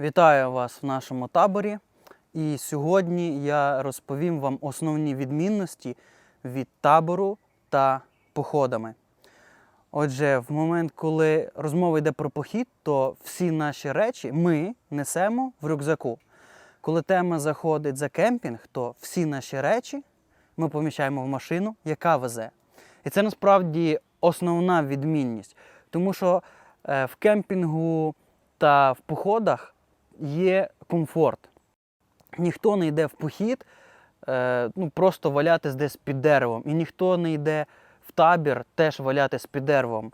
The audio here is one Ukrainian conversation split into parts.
Вітаю вас в нашому таборі. І сьогодні я розповім вам основні відмінності від табору та походами. Отже, в момент, коли розмова йде про похід, то всі наші речі ми несемо в рюкзаку. Коли тема заходить за кемпінг, то всі наші речі ми поміщаємо в машину, яка везе. І це насправді основна відмінність, тому що е, в кемпінгу та в походах є комфорт. Ніхто не йде в похід е, ну, просто валятись десь під деревом. І ніхто не йде в табір теж валятись під деревом.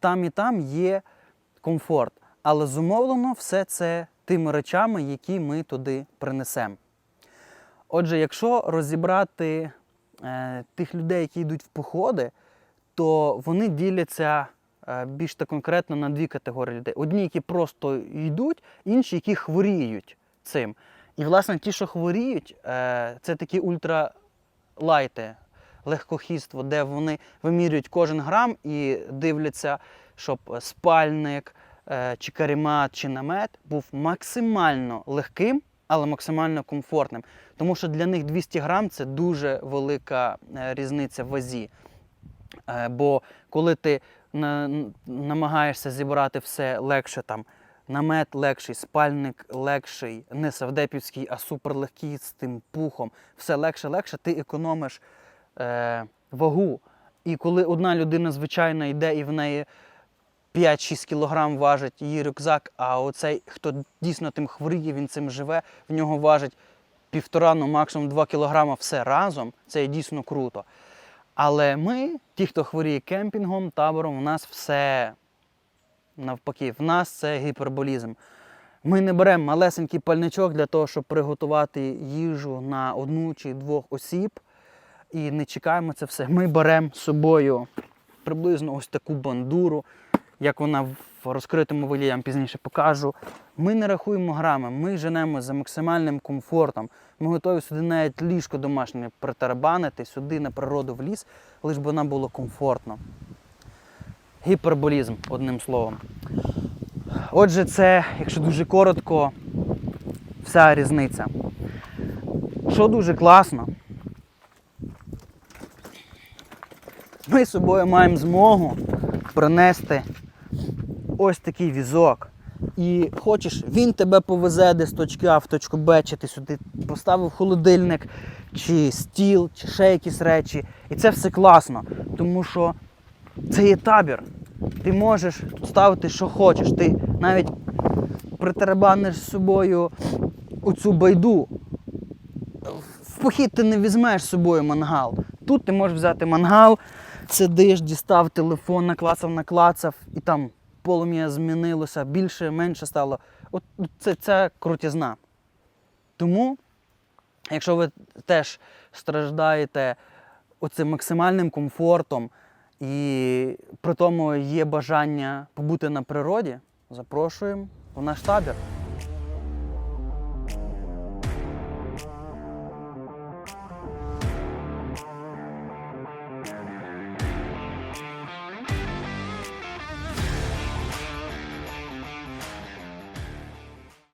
Там і там є комфорт. Але зумовлено все це тими речами, які ми туди принесемо. Отже, якщо розібрати е, тих людей, які йдуть в походи, то вони діляться більш так конкретно на дві категорії людей: одні, які просто йдуть, інші, які хворіють цим. І, власне, ті, що хворіють, е, це такі ультралайти, легкохідство, де вони вимірюють кожен грам і дивляться, щоб спальник, е, чи каремат, чи намет був максимально легким, але максимально комфортним. Тому що для них 200 грам це дуже велика е, різниця в вазі. Е, Бо коли ти намагаєшся зібрати все легше, там намет легший, спальник легший, не савдепівський, а суперлегкий з тим пухом, все легше, легше, ти економиш е, вагу. І коли одна людина звичайно йде і в неї 5-6 кілограм важить її рюкзак, а оцей, хто дійсно тим хворіє, він цим живе, в нього важить півтора, ну максимум 2 кілограма все разом, це дійсно круто. Але ми, ті, хто хворіє кемпінгом, табором, у нас все навпаки, в нас це гіперболізм. Ми не беремо малесенький пальничок для того, щоб приготувати їжу на одну чи двох осіб і не чекаємо це все. Ми беремо з собою приблизно ось таку бандуру, як вона в розкритому вилі, я вам пізніше покажу. Ми не рахуємо грами, ми женемо за максимальним комфортом. Ми готові сюди навіть ліжко домашнє притарабанити, сюди на природу в ліс, лиш би нам було комфортно. Гіперболізм, одним словом. Отже, це, якщо дуже коротко, вся різниця. Що дуже класно, ми з собою маємо змогу принести ось такий візок. І хочеш, він тебе повезе десь з точки А в точку Б, чи ти сюди поставив холодильник, чи стіл, чи ще якісь речі. І це все класно, тому що це є табір. Ти можеш ставити, що хочеш. Ти навіть притарабаниш з собою оцю байду. В похід ти не візьмеш з собою мангал. Тут ти можеш взяти мангал, сидиш, дістав телефон, наклацав, наклацав, і там полум'я змінилося, більше, менше стало. От це, це крутізна. Тому, якщо ви теж страждаєте оцим максимальним комфортом і при тому є бажання побути на природі, запрошуємо в наш табір.